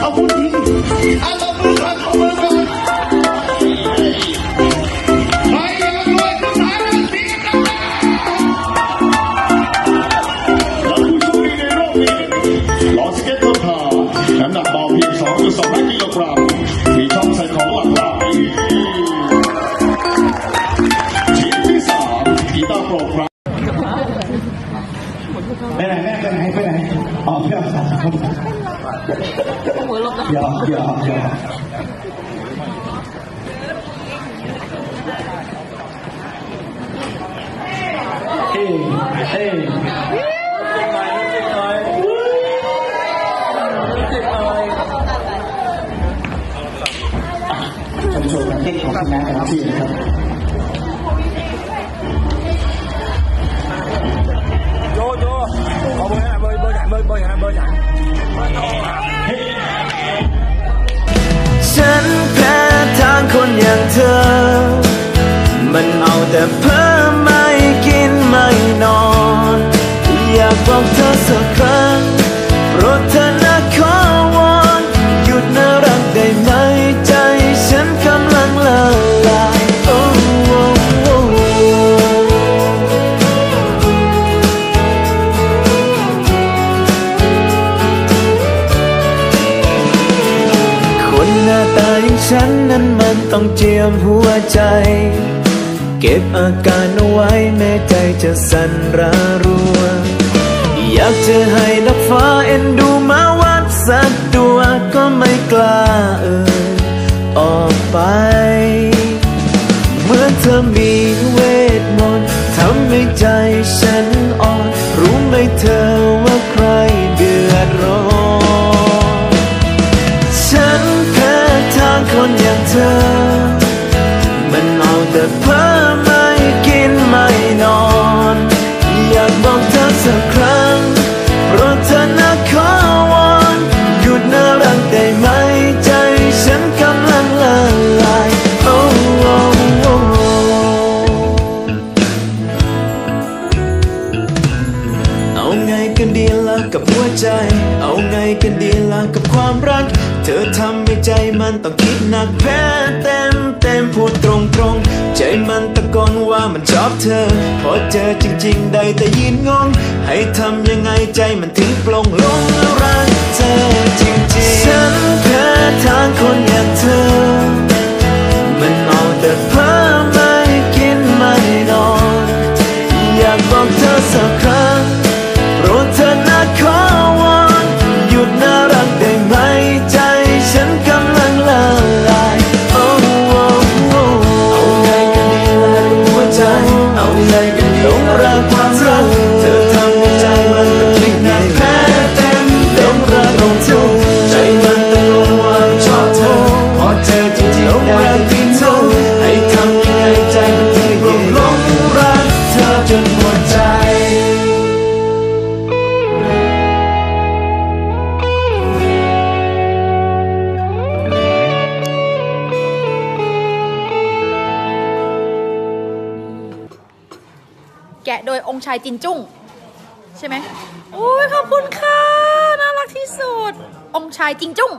เอาพูดจริงเอาตบมือก่อนตบมือก่อนใครอยากรวยขึ้นมากันสิครับและผู้โชคดีในรอบนี้ลอสเก็ตเทอร์คาน้ำหนักเบาเพียง2.25กิโลกรัมมีช่องใส่ของหลากหลายชิ้นที่สามกีตาร์โปรครับไปไหนแม่ไปไหนไปไหนอ๋อเพื่ยอกหยออก เอ้ยเอ้ยชมโชว์การเอย่างเธอ มันเอาแต่เพ้อไม่กินไม่นอน อยากบอกเธอสักครั้งโปรดเธอนะขอวอนหยุดน่ารักได้ไหมใจฉันกำลังละลายโอ้โอ้โอ้คนหน้าตาอย่างฉันนั้น ต้องเจียมหัวใจ เก็บอาการเอาไว้แม้ใจจะสั่นระรัว อยากจะให้นกฟ้าเอ็นดูมาวัดสักตัวก็ไม่กล้าเอ่ยออกไปเหมือนเธอมีเวทมนต์ทำให้ใจฉันอ่อนรู้ไหมเธอว่าใครเดือดร้อน ฉันแพ้ทางคนอย่าง กันดีละกับหัวใจ เอาไงกันดีละกับความรัก เธอทำให้ใจมันต้องคิดหนักแพ้เต็มเต็มพูดตรงตรงใจมันตะโกนว่ามันชอบเธอ พอเจอจริง ๆ ได้แต่ยืนงง ให้ทำยังไงใจมันถึงปลงลงรักเธอจริงๆฉันแพ้ทางคน รักความรักเธอทำให้ใจมันเป็นพลิกหนักแพ้เต็มหลงรักของเธอใจมันตะโกนว่าชอบเธอพอเจอจริงๆหลงรักที่เธอให้ทำยังไงใจมันถึงร่วงหลงรักเธอจนหมดใจ โดยองค์ชายจินจุ้งใช่ไหมโอ้ยขอบคุณค่ะ น่ารักที่สุด องค์ชายจินจุ้ง